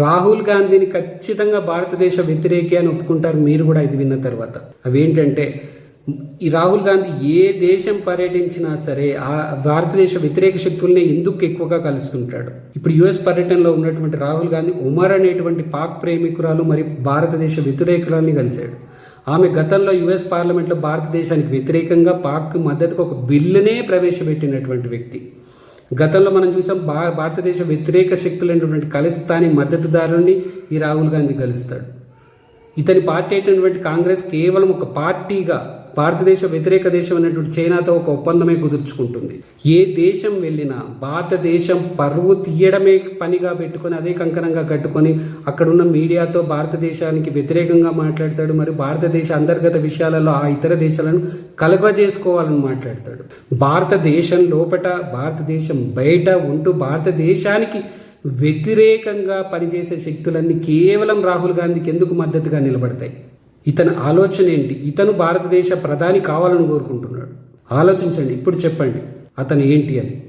రాహుల్ గాంధీని ఖచ్చితంగా భారతదేశ వ్యతిరేకి అని ఒప్పుకుంటారు. మీరు కూడా ఇది విన్న తర్వాత. అవేంటంటే ఈ రాహుల్ గాంధీ ఏ దేశం పర్యటించినా సరే ఆ భారతదేశ వ్యతిరేక శక్తుల్ని ఎందుకు ఎక్కువగా కలుస్తుంటాడు? ఇప్పుడు యుఎస్ పర్యటనలో ఉన్నటువంటి రాహుల్ గాంధీ ఉమర్ అనేటువంటి పాక్ ప్రేమికురాలు మరి భారతదేశ వ్యతిరేకులని కలిశాడు. ఆమె గతంలో యుఎస్ పార్లమెంట్లో భారతదేశానికి వ్యతిరేకంగా పాక్ మద్దతుకు ఒక బిల్లునే ప్రవేశపెట్టినటువంటి వ్యక్తి. గతంలో మనం చూసాం భా భారతదేశ వ్యతిరేక శక్తులైనటువంటి ఖలిస్తానీ మద్దతుదారుని ఈ రాహుల్ గాంధీ కలుస్తాడు ఇతని పార్టీ అయినటువంటి కాంగ్రెస్ కేవలం ఒక పార్టీగా భారతదేశ వ్యతిరేక దేశం అనేటువంటి చైనాతో ఒక ఒప్పందమే కుదుర్చుకుంటుంది. ఏ దేశం వెళ్ళినా భారతదేశం పరువు తీయడమే పనిగా పెట్టుకొని అదే కంకణంగా కట్టుకొని అక్కడున్న మీడియాతో భారతదేశానికి వ్యతిరేకంగా మాట్లాడతాడు. మరియు భారతదేశ అంతర్గత విషయాలలో ఆ ఇతర దేశాలను కలుగజేసుకోవాలని మాట్లాడతాడు. భారతదేశం లోపట భారతదేశం బయట ఉంటూ భారతదేశానికి వ్యతిరేకంగా పనిచేసే శక్తులన్నీ కేవలం రాహుల్ గాంధీకి ఎందుకు మద్దతుగా నిలబడతాయి? ఇతని ఆలోచన ఏంటి? ఇతను భారతదేశ ప్రధాని కావాలని కోరుకుంటున్నాడు. ఆలోచించండి ఇప్పుడు చెప్పండి అతను ఏంటి అని.